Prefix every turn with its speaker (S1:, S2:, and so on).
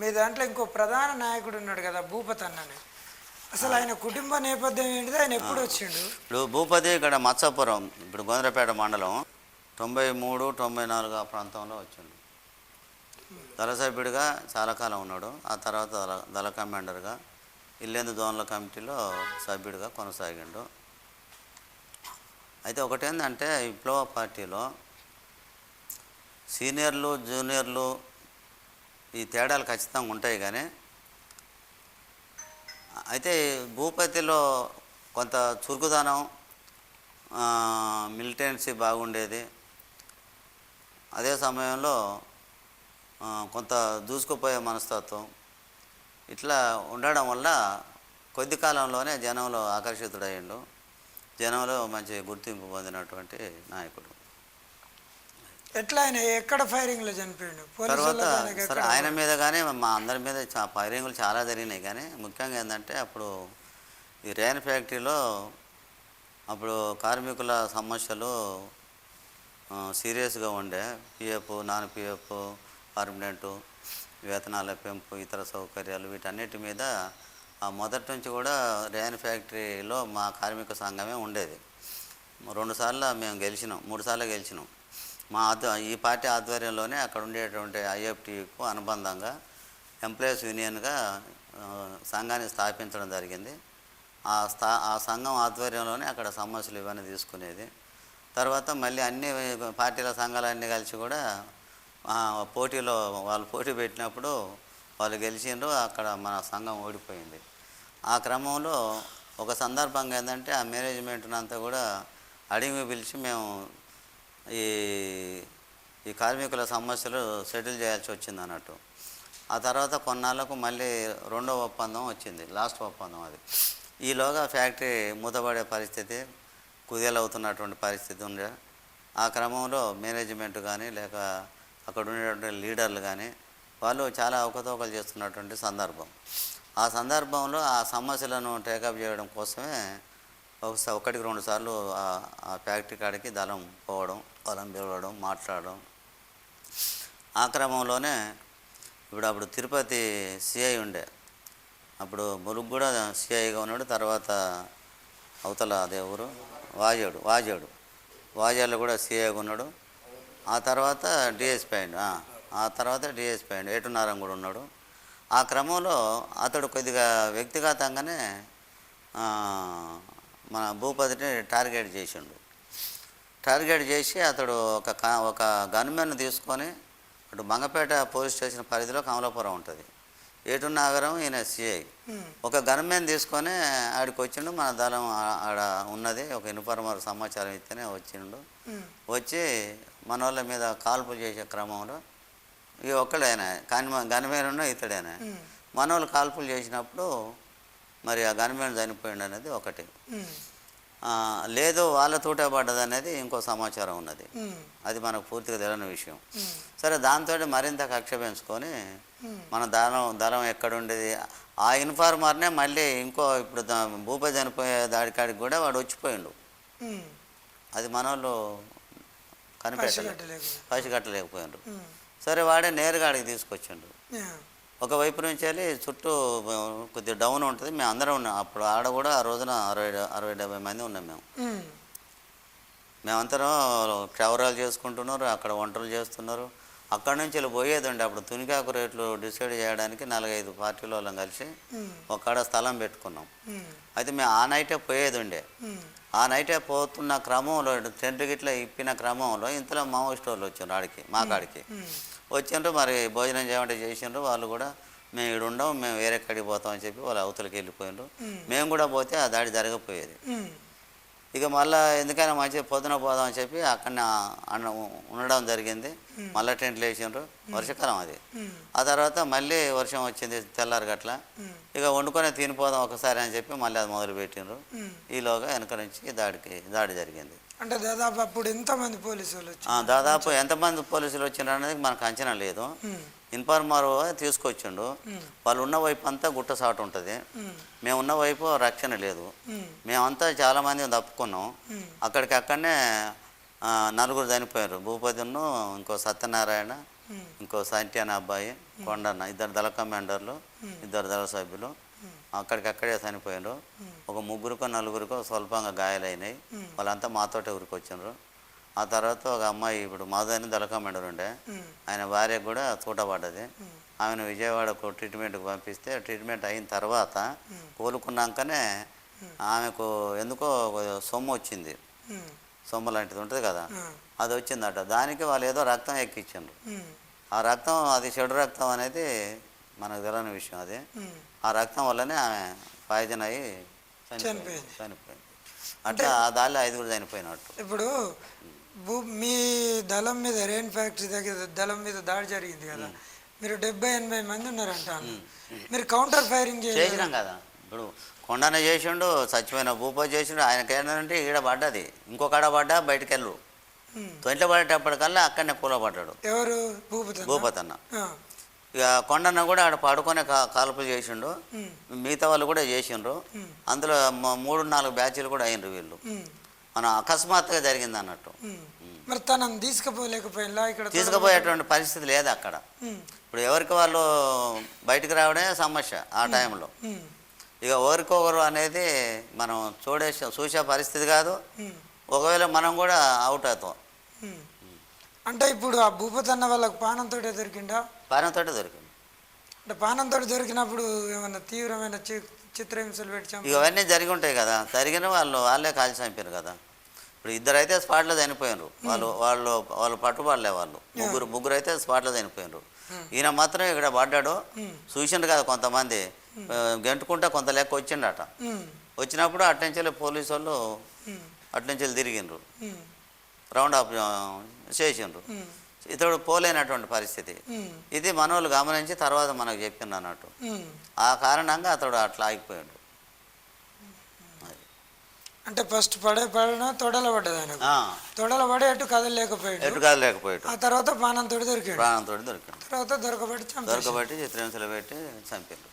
S1: మీ దాంట్లో ఇంకో ప్రధాన నాయకుడు ఉన్నాడు కదా భూపతి అన్నని అసలు ఆయన కుటుంబ నేపథ్యం ఏంటిది? ఆయన ఎప్పుడు వచ్చిండు?
S2: ఇప్పుడు భూపతి ఇక్కడ మత్స్యపురం ఇప్పుడు గోంద్రపేట మండలం తొంభై మూడు తొంభై నాలుగు ఆ ప్రాంతంలో వచ్చిండు. దళ సభ్యుడిగా చాలా కాలం ఉన్నాడు. ఆ తర్వాత దళ దళ కమాండర్గా ఇల్లేందు దోన్ల కమిటీలో సభ్యుడిగా కొనసాగిండు. అయితే ఒకటేంటంటే విప్లవ పార్టీలో సీనియర్లు జూనియర్లు ఈ తేడాలు ఖచ్చితంగా ఉంటాయి కానీ అయితే భూపతిలో కొంత చురుకుదనం మిలిటెన్సీ బాగుండేది. అదే సమయంలో కొంత దూసుకుపోయే మనస్తత్వం. ఇట్లా ఉండడం వల్ల కొద్ది కాలంలోనే జనంలో ఆకర్షితుడయ్యిండు. జనంలో మంచి గుర్తింపు పొందినటువంటి నాయకుడు.
S1: ఎట్లా ఆయన ఎక్కడ ఫైరింగ్లో చనిపోయిండు
S2: తర్వాత సరే ఆయన మీద కానీ మా అందరి మీద ఫైరింగ్లు చాలా జరిగినాయి. కానీ ముఖ్యంగా ఏంటంటే అప్పుడు ఈ రేన్ ఫ్యాక్టరీలో అప్పుడు కార్మికుల సమస్యలు సీరియస్గా ఉండే. పిఎఫ్ నాన్ పిఎఫ్ పర్మనెంటు వేతనాల పెంపు ఇతర సౌకర్యాలు వీటన్నిటి మీద ఆ మొదటి నుంచి కూడా రేన్ ఫ్యాక్టరీలో మా కార్మిక సంఘమే ఉండేది. రెండుసార్లు మేము గెలిచినాం మూడు సార్లు గెలిచినాం. మా ఆధ్వ ఈ పార్టీ ఆధ్వర్యంలోనే అక్కడ ఉండేటువంటి ఐఎఫ్టీకు అనుబంధంగా ఎంప్లాయీస్ యూనియన్గా సంఘాన్ని స్థాపించడం జరిగింది. ఆ స్థా ఆ సంఘం ఆధ్వర్యంలోనే అక్కడ సమస్యలు ఇవన్నీ తీసుకునేది. తర్వాత మళ్ళీ అన్ని పార్టీల సంఘాలన్నీ కలిసి కూడా పోటీలో వాళ్ళు పోటీ పెట్టినప్పుడు వాళ్ళు గెలిచిండ్రు అక్కడ మన సంఘం ఓడిపోయింది. ఆ క్రమంలో ఒక సందర్భంగా ఏంటంటే ఆ మేనేజ్మెంట్ని అంతా కూడా అడిగి పిలిచి మేము ఈ ఈ కార్మికుల సమస్యలు సెటిల్ చేయాల్సి వచ్చింది అన్నట్టు. ఆ తర్వాత కొన్నాళ్ళకు మళ్ళీ రెండో ఒప్పందం వచ్చింది లాస్ట్ ఒప్పందం అది. ఈలోగా ఫ్యాక్టరీ మూతపడే పరిస్థితి కుదేలవుతున్నటువంటి పరిస్థితి ఉండే. ఆ క్రమంలో మేనేజ్మెంట్ కానీ లేక అక్కడ ఉండేటువంటి లీడర్లు కానీ వాళ్ళు చాలా అవకతవకలు చేస్తున్నటువంటి సందర్భం. ఆ సందర్భంలో ఆ సమస్యలను టేకప్ చేయడం కోసమే ఒకసారి ఒకటికి రెండు సార్లు ఆ- ఫ్యాక్టరీ కాడికి దళం పోవడం పొలం పిలవడం మాట్లాడడం. ఆ క్రమంలోనే ఇప్పుడు అప్పుడు తిరుపతి సిఐ ఉండే. అప్పుడు మురుగు కూడా సిఐగా ఉన్నాడు. తర్వాత అవతల అదే ఊరు వాజేడు వాజేడు. వాజేడులో కూడా సిఐగా ఉన్నాడు. ఆ తర్వాత డిఎస్పీ అయిండు. ఆ, తర్వాత డిఎస్పీ అయిండు. ఏటున్నారం కూడా ఉన్నాడు. ఆ క్రమంలో అతడు కొద్దిగా వ్యక్తిగతంగానే మన భూపతిని టార్గెట్ చేసిండు. టార్గెట్ చేసి అతడు ఒక ఒక గన్మెన్ తీసుకొని అటు మంగపేట పోలీస్ స్టేషన్ పరిధిలో కమలాపురం ఉంటుంది. ఏటు నాగరం ఈయన సిఐ.
S1: ఉమ్,
S2: ఒక గన్మెన్ తీసుకొని ఆడికి వచ్చిండు మన దళం ఆడ ఉన్నది ఒక ఇన్ఫార్మర్ సమాచారం ఇస్తేనే వచ్చిండు.
S1: ఉమ్,
S2: వచ్చి మన వాళ్ళ మీద కాల్పులు చేసే క్రమంలో ఈ ఒక్కడైనా కానీ గన్మెన్ ఉన్న ఇతడైనా.
S1: ఉమ్,
S2: మన వాళ్ళు కాల్పులు చేసినప్పుడు మరి ఆ గన్మెన్ చనిపోయిండు అనేది ఒకటి. లేదు వాళ్ళ తూటే పడ్డది అనేది ఇంకో సమాచారం ఉన్నది. అది మనకు పూర్తిగా తెలియని విషయం. సరే దాంతో మరింత కక్ష పెంచుకొని మన దళం దళం ఎక్కడుండేది? ఆ ఇన్ఫార్మర్నే మళ్ళీ ఇంకో ఇప్పుడు భూపతి చనిపోయే దాడికాడికి కూడా వాడు వచ్చిపోయిండు. అది మన వాళ్ళు కనిపెట్టలేదు
S1: ఉమ్,
S2: సరే వాడే నేరుగా అడిగి తీసుకొచ్చిండు. ఒకవైపు నుంచి వెళ్ళి చుట్టూ కొద్దిగా డౌన్ ఉంటుంది. మేము అందరం ఉన్నాం. అప్పుడు ఆడ కూడా ఆ రోజున అరవై అరవై డెబ్బై మంది ఉన్నాం మేము. మేమంతరం క్షవరాలు చేసుకుంటున్నారు అక్కడ వంటలు చేస్తున్నారు. అక్కడ నుంచి వెళ్ళి పోయేదండి. అప్పుడు తునికాకు రేట్లు డిసైడ్ చేయడానికి నాలుగైదు పార్టీల వాళ్ళం కలిసి
S1: ఉమ్,
S2: ఒక్కడ స్థలం పెట్టుకున్నాం. అయితే మేము ఆ నైటే పోయేది ఉండే
S1: ఉమ్,
S2: ఆ నైటే పోతున్న క్రమంలో టెంట్ గిట్ల ఇప్పిన క్రమంలో ఇంతలో మావోయిస్ట్ వాళ్ళు వచ్చిండ్రు ఆడికి మా కాడికి. వచ్చిండ్రు మరి భోజనం చేయమంటే చేసిండ్రు. వాళ్ళు కూడా మేము ఇక్కడ ఉండం మేము వేరే కాడికి పోతామని చెప్పి వాళ్ళు అవతలకి వెళ్ళిపోయిండ్రు. మేము. కూడా పోతే ఆ దాడి జరగపోయేది ఇక మళ్ళీ ఎందుకైనా మంచిగా పొద్దున పోదాం అని చెప్పి అక్కడ అన్న ఉండడం జరిగింది. మళ్ళీ టెంట్లు వేసిండ్రు. వర్షాకాలం అది. ఆ తర్వాత మళ్ళీ వర్షం వచ్చింది తెల్లారి గట్ల. ఇక వండుకొని తినిపోదాం ఒకసారి అని చెప్పి మళ్ళీ అది మొదలు పెట్టిండ్రు. ఈలోగా వెనక నుంచి దాడికి దాడి జరిగింది.
S1: అంటే దాదాపు అప్పుడు ఎంతమంది పోలీసు వాళ్ళు వచ్చి
S2: ఆ, దాదాపు ఎంతమంది పోలీసులు వచ్చిండ్రు అనేది మనకు అంచనా లేదు. ఇన్ఫార్మర్ తీసుకొచ్చిండు. వాళ్ళు ఉన్న వైపు అంతా గుట్ట సాటు ఉంటుంది. మేము ఉన్న వైపు రక్షణ లేదు. మేమంతా చాలామంది తప్పుకున్నాం. అక్కడికి అక్కడనే నలుగురు చనిపోయారు. భూపతిను ఇంకో సత్యనారాయణ ఇంకో సంటి అనే అబ్బాయి కొండన్న ఇద్దరు దళ కమాండర్లు ఇద్దరు దళ సభ్యులు. అక్కడికక్కడే చనిపోయినారు. ఒక ముగ్గురికో నలుగురికో స్వల్పంగా గాయాలైనాయి. వాళ్ళంతా మాతోటే ఊరికి వచ్చిండ్రు ఆ తర్వాత ఒక అమ్మాయి ఇప్పుడు మాధవని దళ ఉండే ఆయన భార్యకు కూడా చూటపడ్డది ఆమెను విజయవాడకు ట్రీట్మెంట్కి పంపిస్తే ట్రీట్మెంట్ అయిన తర్వాత కోలుకున్నాకనే ఆమెకు ఎందుకో సొమ్ము వచ్చింది. సొమ్ము లాంటిది ఉంటుంది కదా. అది వచ్చిందట. దానికి వాళ్ళు ఏదో రక్తం
S1: ఎక్కిచ్చారు
S2: ఆ రక్తం అది చెడు రక్తం అనేది మనకు తెలియని విషయం అది. ఆ రక్తం వల్లనే ఆమె పాయిజన్ అయ్యి చనిపోయింది.
S1: చనిపోయింది.
S2: అట్లా ఆ దారిలో ఐదుగురు చనిపోయినట్టు.
S1: ఇప్పుడు మీ దళం మీద రెయిన్ ఫ్యాక్టరీ దగ్గర దళం మీద దాడి జరిగింది కదా. మీరు డెబ్బై ఎనభై మంది ఉన్నారంట. మీరు కౌంటర్ ఫైరింగ్
S2: చేసినాం కదా. ఇప్పుడు కొండన చేసిండు చచ్చిపోయిన భూప చేసిండు ఆయనకి ఏంటంటే ఈడ పడ్డది. ఇంకో కాడ పడ్డా బయటికి వెళ్ళు తొంట్లో పడేటప్పటికల్లా అక్కడనే కూలబడ్డాడు.
S1: ఎవరు? భూపతి
S2: భూపతన్న. ఇక కొండన్న కూడా ఆడ పడుకునే కాల్పులు చేసిండు. మిగతా వాళ్ళు కూడా చేసిండ్రు. అందులో మూడు నాలుగు బ్యాచ్లు కూడా అయినరు వీళ్ళు. మన అకస్మాత్తుగా జరిగింది అన్నట్టు.
S1: మరి తనని తీసుకుపోలేకపోయినా ఇక్కడ
S2: తీసుకుపోయేటువంటి పరిస్థితి లేదు అక్కడ. ఇప్పుడు ఎవరికి వాళ్ళు బయటికి రావడమే సమస్య ఆ టైంలో. ఇక ఒకరికొకరు అనేది మనం చూడే చూసే పరిస్థితి కాదు. ఒకవేళ మనం కూడా అవుట్ అవుతాం.
S1: అంటే ఇప్పుడు ఆ భూపతి అన్న వాళ్ళకి పానంతో దొరికిండా
S2: పానంతో దొరికింది.
S1: అంటే పానంతో దొరికినప్పుడు ఏమన్నా తీవ్రమైన చిత్రహింసలు పెట్టి చంప-
S2: ఇక అవన్నీ జరిగి ఉంటాయి కదా. జరిగిన వాళ్ళు వాళ్ళే కాల్చి చంపారు కదా. ఇప్పుడు ఇద్దరు అయితే స్పాట్లో చనిపోయినారు. వాళ్ళు వాళ్ళు వాళ్ళు పట్టుబడలే వాళ్ళు. ముగ్గురు ముగ్గురు అయితే స్పాట్లో చనిపోయినారు. ఈయన మాత్రం ఇక్కడ పడ్డాడు. చూసిండు కదా కొంతమంది. గెంటుకుంటా కొంత లెక్క వచ్చిండట. వచ్చినప్పుడు అట్నుంచి పోలీసు వాళ్ళు అట్నుంచి తిరిగిండ్రు. రౌండ్ అప్ చేసిండ్రు. ఇతడు పోలేనటువంటి పరిస్థితి. ఇది మనోళ్ళు గమనించి తర్వాత మనకు చెప్పిండు అన్నట్టు. ఆ కారణంగా అతడు అట్లా ఆగిపోయాడు.
S1: అంటే ఫస్ట్ పడే పడిన తొడల పడ్డది తొడల పడే అటు కదలలేకపోయాడు.
S2: ఎటు కాదు లేకపోయాడు
S1: ఆ తర్వాత పానంతో దొరికాడు.
S2: ప్రాణంతో దొరికాడు.
S1: తర్వాత దొరకబడి చంపేసి
S2: దొరకబట్టి చిత్రహింసలు పెట్టి చంపారు